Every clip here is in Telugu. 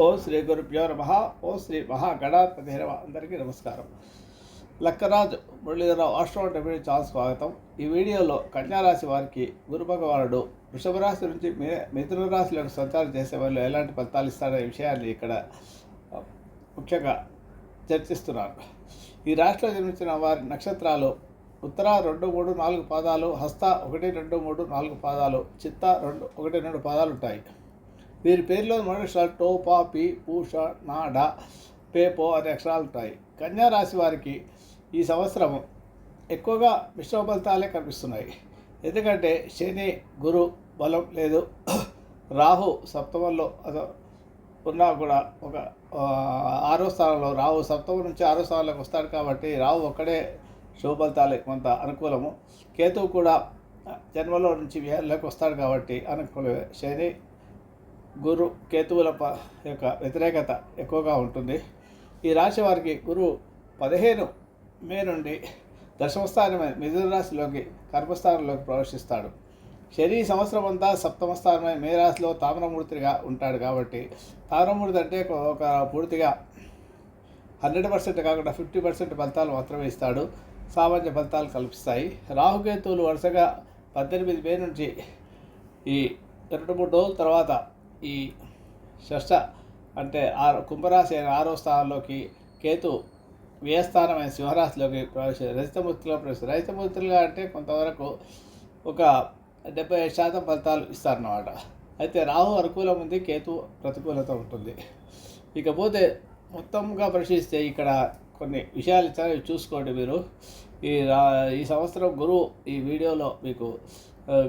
ఓ శ్రీ గురుభ్యో నమ. ఓ శ్రీ మహాగణాధిపతి నమ. అందరికీ నమస్కారం. లక్కరాజు మురళీధరరావు ఆశ్రమం డెబ్యూ చాలా స్వాగతం. ఈ వీడియోలో కన్యారాశి వారికి గురు భగవానుడు వృషభ రాశి నుంచి మిథున రాశిలోకి సంచారం చేసే వాళ్ళు ఎలాంటి ఫలితాలు ఇస్తారనే విషయాన్ని ఇక్కడ ముఖ్యంగా చర్చిస్తున్నారు. ఈ రాశిలో జన్మించిన వారి నక్షత్రాలు ఉత్తర రెండు మూడు నాలుగు పాదాలు హస్త ఒకటి రెండు మూడు నాలుగు పాదాలు చిత్త రెండు ఒకటి రెండు పాదాలు ఉంటాయి. వీరి పేరులో మొదటి అక్షరాలు టో పా పి పూష నాడ పేపో అనే అక్షరాలు ఉంటాయి. కన్యా రాశి వారికి ఈ సంవత్సరం ఎక్కువగా మిశ్రమ ఫలితాలే కనిపిస్తున్నాయి. ఎందుకంటే శని గురు బలం లేదు. రాహు సప్తమంలో అదో ఉన్నా కూడా ఒక ఆరో స్థానంలో రాహు సప్తమం నుంచి ఆరో స్థానంలోకి వస్తాడు కాబట్టి రాహు ఒక్కడే శుభఫలితాలే కొంత అనుకూలము. కేతువు కూడా జన్మలో నుంచి వ్యయంలోకి వస్తాడు కాబట్టి అనుకూలమే. శని గురు కేతువుల ప యొక్క వ్యతిరేకత ఎక్కువగా ఉంటుంది. ఈ రాశి వారికి గురువు పదిహేను మే నుండి దశమస్థానమైన మిథున రాశిలోకి కర్మస్థానంలోకి ప్రవేశిస్తాడు. శని సంవత్సరం అంతా సప్తమ స్థానమైన మే రాశిలో తామ్రమూర్తిగా ఉంటాడు కాబట్టి తామ్రమూర్తి అంటే ఒక- ఒక పూర్తిగా హండ్రెడ్ పర్సెంట్ కాకుండా ఫిఫ్టీ పర్సెంట్ ఫలితాలు మాత్రమే ఇస్తాడు. సామాన్య ఫలితాలు కల్పిస్తాయి. రాహుకేతువులు వరుసగా పద్దెనిమిది మే నుంచి ఈ రెండు మూడు రోజుల తర్వాత ఈ షష్ట అంటే ఆరు కుంభరాశి అయిన ఆరో స్థానంలోకి కేతు వ్యయస్థానమైన సింహరాశిలోకి ప్రవేశ రజితమూర్తిలో ప్రవేశ రజితమూర్తులుగా అంటే కొంతవరకు ఒక డెబ్బై ఐదు శాతం ఫలితాలు ఇస్తారన్నమాట. అయితే రాహు అనుకూలం ఉంది కేతు ప్రతికూలత ఉంటుంది. ఇకపోతే మొత్తంగా పరిశీలిస్తే ఇక్కడ కొన్ని విషయాలు ఇచ్చారు. చూసుకోండి మీరు. ఈ రా ఈ సంవత్సరం గురువు ఈ వీడియోలో మీకు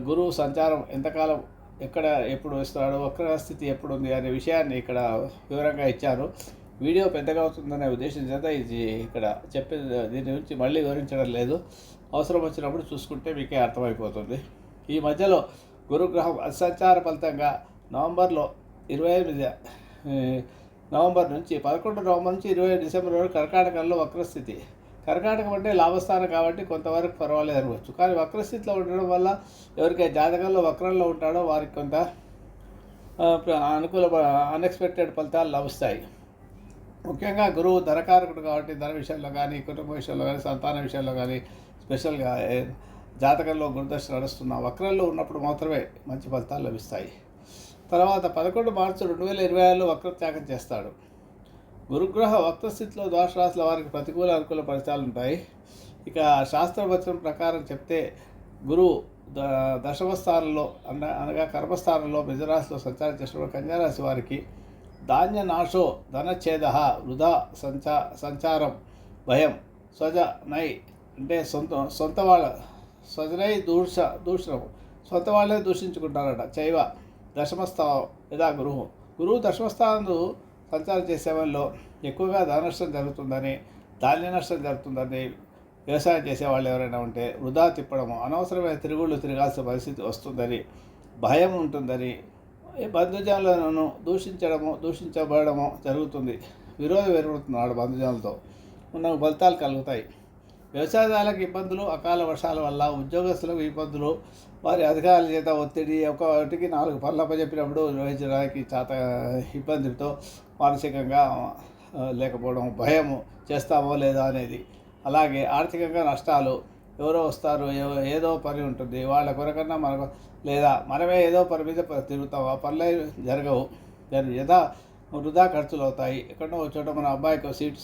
గురువు సంచారం ఎంతకాలం ఎక్కడ ఎప్పుడు వస్తున్నాడు వక్ర స్థితి ఎప్పుడు ఉంది అనే విషయాన్ని ఇక్కడ వివరంగా ఇచ్చారు. వీడియో పెద్దగా అవుతుందనే ఉద్దేశం చేత ఇది ఇక్కడ చెప్పే దీని గురించి మళ్ళీ వివరించడం లేదు. అవసరం వచ్చినప్పుడు చూసుకుంటే మీకే అర్థమైపోతుంది. ఈ మధ్యలో గురుగ్రహం అసంచార ఫలితంగా నవంబర్లో ఇరవై ఎనిమిది నవంబర్ నుంచి పదకొండు నవంబర్ నుంచి ఇరవై డిసెంబర్ వరకు కర్కాటకంలో వక్రస్థితి. కర్కాటకం అంటే లాభస్థానం కాబట్టి కొంతవరకు పర్వాలేదు అనవచ్చు. కానీ వక్రస్థితిలో ఉండడం వల్ల ఎవరికైతే జాతకంలో వక్రంలో ఉంటాడో వారికి కొంత అనుకూల అన్ఎక్స్పెక్టెడ్ ఫలితాలు లభిస్తాయి. ముఖ్యంగా గురువు ధనకారకుడు కాబట్టి ధన విషయంలో కానీ కుటుంబ విషయంలో కానీ సంతాన విషయంలో కానీ స్పెషల్గా జాతకంలో గురుదశ నడుస్తున్న వక్రంలో ఉన్నప్పుడు మాత్రమే మంచి ఫలితాలు లభిస్తాయి. తర్వాత పదకొండు మార్చి రెండు వేల ఇరవై ఆరులో వక్రత్యాగం చేస్తాడు. గురుగ్రహ వక్ర స్థితిలో దోషరాశుల వారికి ప్రతికూల అనుకూల ఫలితాలు ఉంటాయి. ఇక శాస్త్రవచనం ప్రకారం చెప్తే గురువు ద దశమస్థానంలో అన అనగా కర్మస్థానంలో మిజరాశిలో సంచారం చేసిన కన్యారాశి వారికి ధాన్య నాశో ధనఛేద వృధా సంచా సంచారం భయం స్వజ నై అంటే సొంత సొంత వాళ్ళ స్వజనై దూష దూషణం సొంత వాళ్ళే దూషించుకుంటారట. చైవ దశమస్థావం యథా గురువు. గురువు దశమస్థానంలో సంచారం చేసే వాళ్ళు ఎక్కువగా ధన నష్టం జరుగుతుందని ధాన్య నష్టం జరుగుతుందని వ్యవసాయం చేసే వాళ్ళు ఎవరైనా ఉంటే వృధా తిప్పడము అనవసరమైన తిరుగుళ్ళు తిరగాల్సిన పరిస్థితి వస్తుందని భయం ఉంటుందని ఈ బంధుజనులను దూషించడము దూషించబడము జరుగుతుంది. విరోధం ఏర్పడుతున్నాడు బంధుజనులతో. ఉన్న ఫలితాలు కలుగుతాయి. వ్యవసాయదారులకు ఇబ్బందులు అకాల వర్షాల వల్ల ఉద్యోగస్తులకు ఇబ్బందులు వారి అధికారుల చేత ఒత్తిడి ఒకటికి నాలుగు పనులు చెప్పినప్పుడు నిర్వహించడానికి చాత ఇబ్బందితో మానసికంగా లేకపోవడం భయము చేస్తామో లేదో అనేది. అలాగే ఆర్థికంగా నష్టాలు ఎవరో వస్తారు ఏదో పని ఉంటుంది వాళ్ళ కొరకన్నా మనకు లేదా మనమే ఏదో పని మీద ప- తిరుగుతాం ఆ పనులే జరగవు. దాని యథా వృధా ఖర్చులు అవుతాయి ఎక్కడో చోట మన అబ్బాయికి సీట్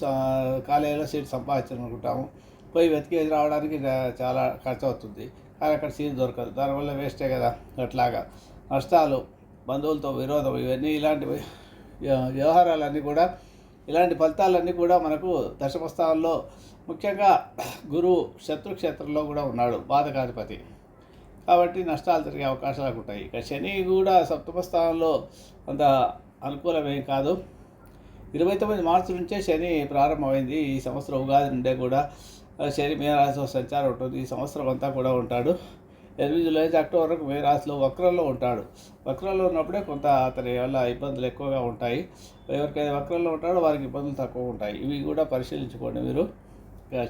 కాలేజీలో సీట్ సంపాదించాలనుకుంటాము. పోయి వెతికేది రావడానికి చాలా ఖర్చు అవుతుంది కానీ అక్కడ సీట్ దొరకదు. దానివల్ల వేస్టే కదా అట్లాగా. నష్టాలు బంధువులతో విరోధం ఇవన్నీ ఇలాంటివి వ్యవహారాలన్నీ కూడా ఇలాంటి ఫలితాలన్నీ కూడా మనకు దశమస్థానంలో ముఖ్యంగా గురువు శత్రుక్షేత్రంలో కూడా ఉన్నాడు బాధకాధిపతి. కాబట్టి నష్టాలు జరిగే అవకాశాలు ఉంటాయి. ఇక శని కూడా సప్తమ స్థానంలో అంత అనుకూలమేం కాదు. ఇరవై తొమ్మిది మార్చి నుంచే శని ప్రారంభమైంది. ఈ సంవత్సరం ఉగాది నుండే కూడా శని మే రాశిలో సంచారం ఉంటుంది. ఈ సంవత్సరం అంతా కూడా ఉంటాడు. ఎనిమిది జూలై నుంచి అక్టోబర్ వరకు మే రాశిలో వక్రంలో ఉంటాడు. వక్రంలో ఉన్నప్పుడే కొంత అతని వల్ల ఇబ్బందులు ఎక్కువగా ఉంటాయి. ఎవరికైతే వక్రంలో ఉంటాడో వారికి ఇబ్బందులు తక్కువ ఉంటాయి. ఇవి కూడా పరిశీలించుకోండి మీరు.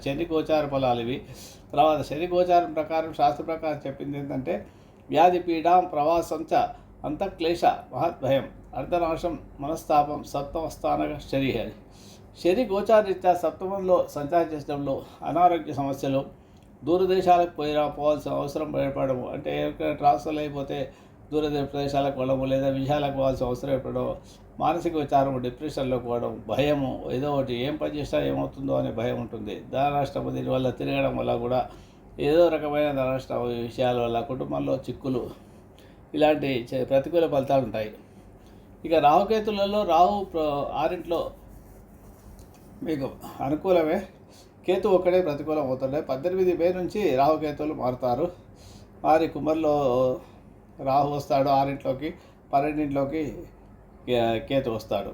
శని గోచార ఫలాలు ఇవి. తర్వాత శని గోచారం ప్రకారం శాస్త్ర ప్రకారం చెప్పింది ఏంటంటే వ్యాధి పీడాం ప్రవాసంచ చ అంతఃక్లేశ మహద్భయం అర్ధనాశం మనస్తాపం సప్తమ శరీహరి శని గోచారరీత్యా సప్తమంలో సంచారం చేసడంలో అనారోగ్య సమస్యలు దూరదేశాలకు పోయి పోవాల్సిన అవసరం ఏర్పడము. అంటే ట్రాన్స్ఫర్ అయిపోతే దూర ప్రదేశాలకు పోవడము లేదా విజయాలకు పోవాల్సిన అవసరం ఏర్పడడం మానసిక విచారం డిప్రెషన్లోకి పోవడం భయము ఏదో ఒకటి ఏం పని చేసినా ఏమవుతుందో అనే భయం ఉంటుంది. ధనరాష్ట్రము దీనివల్ల తిరగడం వల్ల కూడా ఏదో రకమైన ధనరాష్ట్ర విషయాల వల్ల కుటుంబంలో చిక్కులు ఇలాంటి ప్రతికూల ఫలితాలు ఉంటాయి. ఇక రాహుకేతులలో రాహు ఆరింట్లో మీకు అనుకూలమే. కేతు ఒక్కడే ప్రతికూలం అవుతుండే. పద్దెనిమిది మే నుంచి రాహుకేతువులు మారుతారు. వారి కుమ్మరిలో రాహు వస్తాడు ఆరింట్లోకి పన్నెండింట్లోకి కేతు వస్తాడు.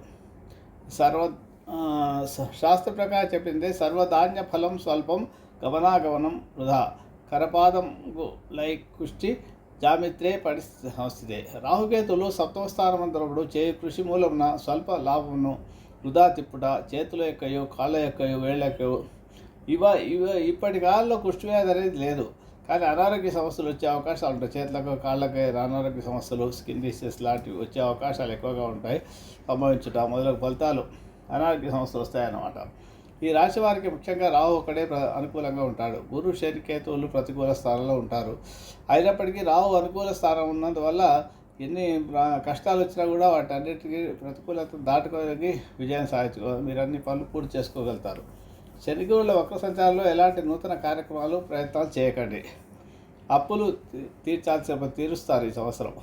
సర్వ శాస్త్ర ప్రకారం చెప్పింది సర్వధాన్య ఫలం స్వల్పం గమనాగమనం వృధా. కరపాదం లైక్ కుష్టి జామిత్రే పరిస్థితి రాహుకేతులు సప్తమ స్థానమంతరముడు చే కృషి మూలమున స్వల్ప లాభమును వృధా తిప్పుట చేతుల యొక్కయో కాళ్ళ యొక్కయో వేళ్ళ యొక్కయో. ఇవ ఇవ ఇప్పటి కాలంలో కుష్ఠవ్యాధి అనేది లేదు. కానీ అనారోగ్య సమస్యలు వచ్చే అవకాశాలు ఉంటాయి. చేతులకు కాళ్ళకి అనారోగ్య సమస్యలు స్కిన్ డిసీజెస్ లాంటివి వచ్చే అవకాశాలు ఎక్కువగా ఉంటాయి. సంభవించుట మొదలగు ఫలితాలు అనారోగ్య సమస్యలు వస్తాయన్నమాట. ఈ రాశి వారికి ముఖ్యంగా రాహు ఒక్కడే అనుకూలంగా ఉంటాడు. గురు శని కేతువులు ప్రతికూల స్థానంలో ఉంటారు. అయినప్పటికీ రాహు అనుకూల స్థానం ఉన్నందువల్ల ఎన్ని కష్టాలు వచ్చినా కూడా వాటన్నిటికీ ప్రతికూలత దాటుకోగలిగి విజయం సాధించుకో మీరు అన్ని పనులు పూర్తి చేసుకోగలుగుతారు. శనిగురుల వక్ర సంచారంలో ఎలాంటి నూతన కార్యక్రమాలు ప్రయత్నాలు చేయకండి. అప్పులు తీర్చాల్సిన తీరుస్తారు ఈ సంవత్సరం.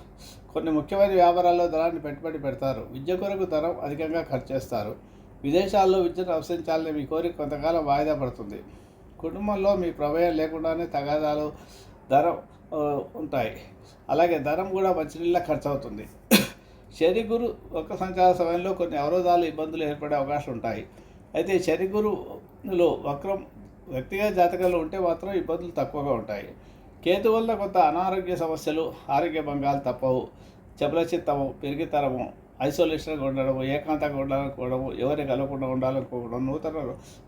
కొన్ని ముఖ్యమైన వ్యాపారాల్లో ధనాన్ని పెట్టుబడి పెడతారు. విద్య కొరకు ధనం అధికంగా ఖర్చు చేస్తారు. విదేశాల్లో విద్యను అవసరించాలని మీ కోరిక కొంతకాలం వాయిదా పడుతుంది. కుటుంబంలో మీ ప్రమేయం లేకుండానే తగాదాలు ధనం ఉంటాయి. అలాగే ధనం కూడా మంచినీళ్ళ ఖర్చు అవుతుంది శని గురు ఒక సంచార సమయంలో కొన్ని అవరోధాలు ఇబ్బందులు ఏర్పడే అవకాశం ఉంటాయి. అయితే శని గురులో వక్రం వ్యక్తిగత జాతకాలు ఉంటే మాత్రం ఇబ్బందులు తక్కువగా ఉంటాయి. కేతు వల్ల కొంత అనారోగ్య సమస్యలు ఆరోగ్య భంగాలు తప్పవు. చపలచిత్తము పెరిగితరము ఐసోలేషన్గా ఉండడం ఏకాంతంగా ఉండాలనుకోవడము ఎవరిని కలవకుండా ఉండాలనుకోవడం నూతన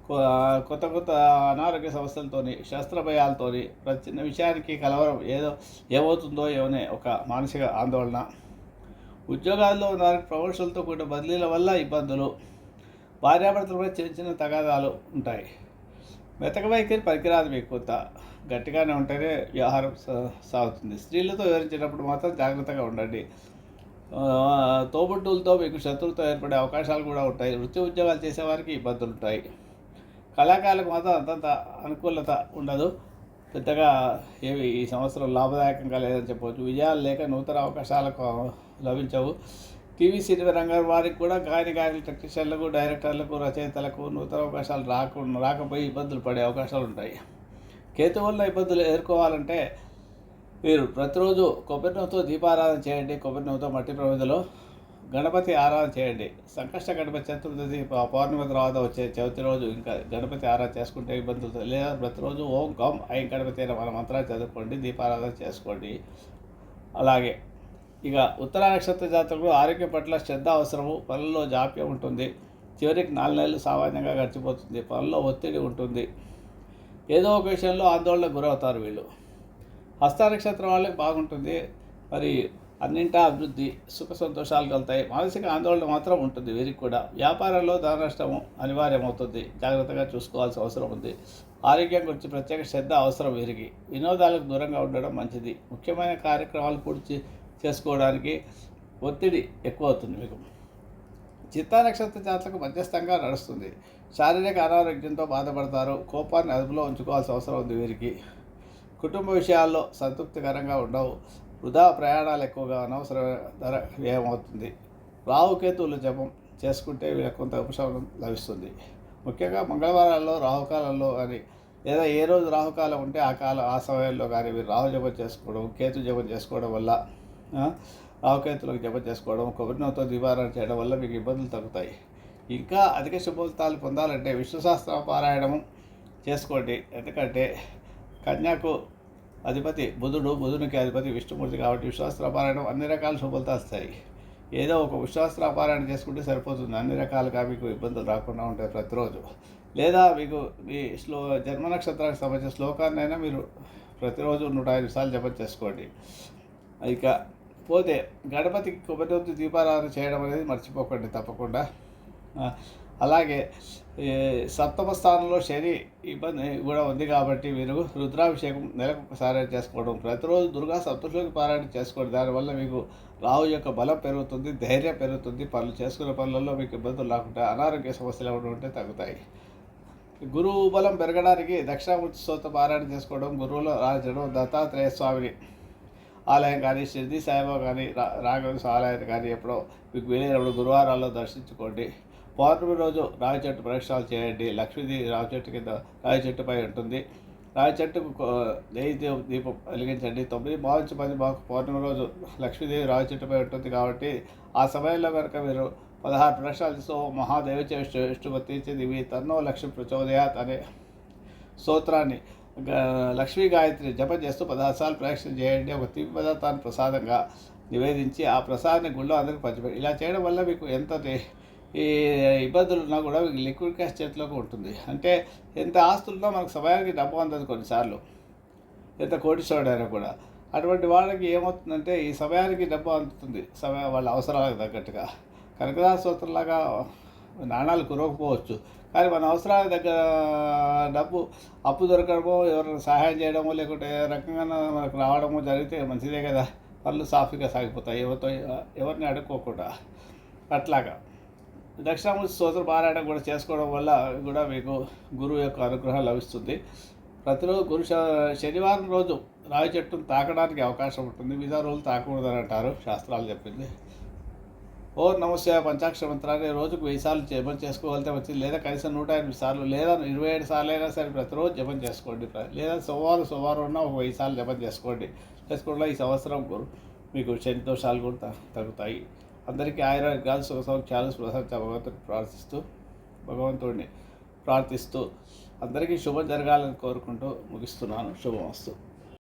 కొ- కొత్త కొత్త అనారోగ్య సమస్యలతోని శస్త్రభయాలతోని ప్రతి చిన్న విషయానికి కలవరం ఏదో ఏమవుతుందో ఏమనే ఒక మానసిక ఆందోళన. ఉద్యోగాల్లో ఉన్న ప్రమోషన్లతో కూడిన బదిలీల వల్ల ఇబ్బందులు భార్యాభర్తలపై చిన్న చిన్న తగాదాలు ఉంటాయి. మెతక వైఖరి పనికిరాదు మీకు కొంత గట్టిగానే ఉంటేనే వ్యవహారం సాగుతుంది. స్త్రీలతో వివరించేటప్పుడు మాత్రం జాగ్రత్తగా ఉండండి. తోబుట్టులతో మీకు శత్రువుతో ఏర్పడే అవకాశాలు కూడా ఉంటాయి. వృత్తి ఉద్యోగాలు చేసేవారికి ఇబ్బందులు ఉంటాయి. కళాకారులకు మాత్రం అంతంత అనుకూలత ఉండదు. పెద్దగా ఏవి ఈ సంవత్సరం లాభదాయకంగా లేదని చెప్పవచ్చు. విజయాలు లేక నూతన అవకాశాలకు లభించవు. టీవీ సినిమా రంగం వారికి కూడా గాయని గాయని టెక్నీషియన్లకు డైరెక్టర్లకు రచయితలకు నూతన అవకాశాలు రాకుండా రాకపోయి ఇబ్బందులు పడే అవకాశాలు ఉంటాయి. కేతు వల్ల ఇబ్బందులు ఎదుర్కోవాలంటే మీరు ప్రతిరోజు కొబ్బరి నూనెతో దీపారాధన చేయండి. కొబ్బరి నూనెతో మట్టి ప్రమిదలో గణపతి ఆరాధన చేయండి. సంకష్ట గణపతి చతుర్దశి పౌర్ణమి తర్వాత వచ్చే చవితి రోజు ఇంకా గణపతి ఆరాధన చేసుకుంటే ఇబ్బందులు లేదా. ప్రతిరోజు ఓం గం ఐం గణపతి అయిన మన మంత్రాలు చదువుకోండి దీపారాధన చేసుకోండి. అలాగే ఇక ఉత్తర నక్షత్ర జాతకులు ఆరోగ్యం పట్ల శ్రద్ధ అవసరము పనుల్లో జాప్యం ఉంటుంది. చివరికి నాలుగు నెలలు సామాన్యంగా గడిచిపోతుంది. పనుల్లో ఒత్తిడి ఉంటుంది. ఏదో ఒక విషయంలో ఆందోళనకు గురవుతారు వీళ్ళు. హస్త నక్షత్రం వాళ్ళకి బాగుంటుంది. మరి అన్నింటా అభివృద్ధి సుఖ సంతోషాలు కలుగుతాయి. మానసిక ఆందోళన మాత్రం ఉంటుంది వీరికి కూడా. వ్యాపారంలో ధన నష్టము అనివార్యమవుతుంది. జాగ్రత్తగా చూసుకోవాల్సిన అవసరం ఉంది. ఆరోగ్యం గురించి ప్రత్యేక శ్రద్ధ అవసరం వీరికి. వినోదాలకు దూరంగా ఉండడం మంచిది. ముఖ్యమైన కార్యక్రమాలు పూర్తి చేసుకోవడానికి ఒత్తిడి ఎక్కువ అవుతుంది మీకు. చిత్తా నక్షత్ర జాతకు మధ్యస్థంగా నడుస్తుంది. శారీరక అనారోగ్యంతో బాధపడతారు. కోపాన్ని అదుపులో ఉంచుకోవాల్సిన అవసరం ఉంది వీరికి. కుటుంబ విషయాల్లో సంతృప్తికరంగా ఉండవు. వృధా ప్రయాణాలు ఎక్కువగా అనవసర ధర వ్యయం అవుతుంది రాహుకేతువులు జపం చేసుకుంటే వీళ్ళకి కొంత ఉపశమనం లభిస్తుంది. ముఖ్యంగా మంగళవారాల్లో రాహుకాలంలో కానీ లేదా ఏ రోజు రాహుకాలం ఉంటే ఆ కాలం ఆ సమయంలో కానీ మీరు రాహు జపం చేసుకోవడం కేతు జపం చేసుకోవడం వల్ల రాహుకేతులకు జపం చేసుకోవడం కొబ్బరినతో నివారణ దీపారాయణ చేయడం వల్ల మీకు ఇబ్బందులు తగ్గుతాయి. ఇంకా అధిక శుభోత్తాలు పొందాలంటే విశ్వశాస్త్ర పారాయణము చేసుకోండి. ఎందుకంటే కన్యాకు అధిపతి బుధుడు బుధునికి అధిపతి విష్ణుమూర్తి కాబట్టి విశ్వాస్త్ర అన్ని రకాల శుభఫలితాలు వస్తాయి. ఏదో ఒక విశ్వాస్త్ర చేసుకుంటే సరిపోతుంది. అన్ని రకాలుగా మీకు ఇబ్బందులు రాకుండా ఉంటాయి ప్రతిరోజు. లేదా మీకు మీ శ్లో జన్మ నక్షత్రానికి సంబంధించిన శ్లోకాన్నైనా మీరు ప్రతిరోజు నూట ఐదు సార్లు జపం చేసుకోండి. ఇక పోతే గణపతికి కొబ్బరి దీపారాధన చేయడం అనేది మర్చిపోకండి తప్పకుండా. అలాగే సప్తమ స్థానంలో శని ఇబ్బంది కూడా ఉంది కాబట్టి మీరు రుద్రాభిషేకం నెలకు ఒకసారి చేసుకోవడం ప్రతిరోజు దుర్గా సప్తశ్లోకి పారాయణ చేసుకోండి దానివల్ల మీకు రాహు యొక్క బలం పెరుగుతుంది ధైర్యం పెరుగుతుంది పనులు చేసుకునే పనులలో మీకు ఇబ్బందులు లేకుండా అనారోగ్య సమస్యలు ఏమైనా ఉంటే తగ్గుతాయి. గురువు బలం పెరగడానికి దక్షిణామూర్తి స్తోత్ర పారాయణ చేసుకోవడం గురువులో రాజడం దత్తాత్రేయ స్వామిని ఆలయం కానీ షిర్ది సాయిబాబా కానీ రా రాఘవేంద్ర ఆలయాన్ని కానీ ఎప్పుడో మీకు వీలైనప్పుడు గురువారాల్లో దర్శించుకోండి. పౌర్ణమి రోజు రావి చెట్టు ప్రదక్షిణాలు చేయండి. లక్ష్మీదేవి రావి చెట్టు కింద రావి చెట్టుపై ఉంటుంది. రావి చెట్టుకు నెయ్యి దీపం వెలిగించండి. తొమ్మిది మార్చి పది మాకు పౌర్ణమి రోజు లక్ష్మీదేవి రావి చెట్టుపై ఉంటుంది కాబట్టి ఆ సమయంలో కనుక మీరు పదహారు ప్రదక్షిణాలు చేస్తూ మహాదేవ చేష్టు ఇష్టపతి తన్నో లక్ష్మి ప్రచోదయాత్ అనే స్తోత్రాన్ని లక్ష్మీ గాయత్రి జపం చేస్తూ పదహారు సార్లు ప్రదక్షిణ చేయండి. ఒక తీపి పదార్థాన్ని ప్రసాదంగా నివేదించి ఆ ప్రసాదాన్ని గుళ్ళో అందరికి పంచిపెట్టి ఇలా చేయడం వల్ల మీకు ఎంత ఈ ఇబ్బందులు ఉన్నా కూడా లిక్విడ్ క్యాష్ చేతిలోకి ఉంటుంది. అంటే ఎంత ఆస్తులున్నా మనకు సమయానికి డబ్బు అందదు కొన్నిసార్లు. ఎంత కోటీశ్వరుడైనా కూడా. అటువంటి వాళ్ళకి ఏమవుతుందంటే ఈ సమయానికి డబ్బు అందుతుంది. సమయం వాళ్ళ అవసరాలకు తగ్గట్టుగా. కనకదాస నాణాలు కురవకపోవచ్చు. కానీ మన అవసరాలకు దగ్గర డబ్బు అప్పు దొరకడమో ఎవరైనా సహాయం చేయడమో లేకుంటే ఏ రకంగా మనకు రావడమో జరిగితే మంచిదే కదా. పనులు సాఫీగా సాగిపోతాయి. ఎవరితో ఎవరిని అడుక్కోకుండా. అట్లాగా. దక్షిణామూర్తి స్తోత్ర పారాయణం కూడా చేసుకోవడం వల్ల కూడా మీకు గురువు యొక్క అనుగ్రహం లభిస్తుంది. ప్రతిరోజు గురు శ- శనివారం రోజు రావి చెట్టును తాకడానికి అవకాశం ఉంటుంది. మిగతా రోజులు తాకకూడదని అంటారు శాస్త్రాలు చెప్పింది. ఓ నమస్తే పంచాక్ష మంత్రాన్ని రోజుకు వెయ్యి సార్లు జపం చేసుకోగలితే వచ్చింది లేదా కనీసం నూట ఎనిమిది సార్లు లేదా ఇరవై ఏడు సార్లు అయినా సరే ప్రతిరోజు జపం చేసుకోండి. లేదా సోమవారం సోమవారం ఉన్న ఒక వెయ్యి సార్లు జపం చేసుకోండి. చేసుకోవడం ఈ సంవత్సరం మీకు శని దోషాలు కూడా తగ్గుతాయి. అందరికీ ఆయుర్వేదాలు సుఖ సౌఖ్యాలు ప్రసాద భగవంతుని ప్రార్థిస్తూ భగవంతుడిని ప్రార్థిస్తూ అందరికీ శుభం జరగాలని కోరుకుంటూ ముగిస్తున్నాను. శుభమస్తు.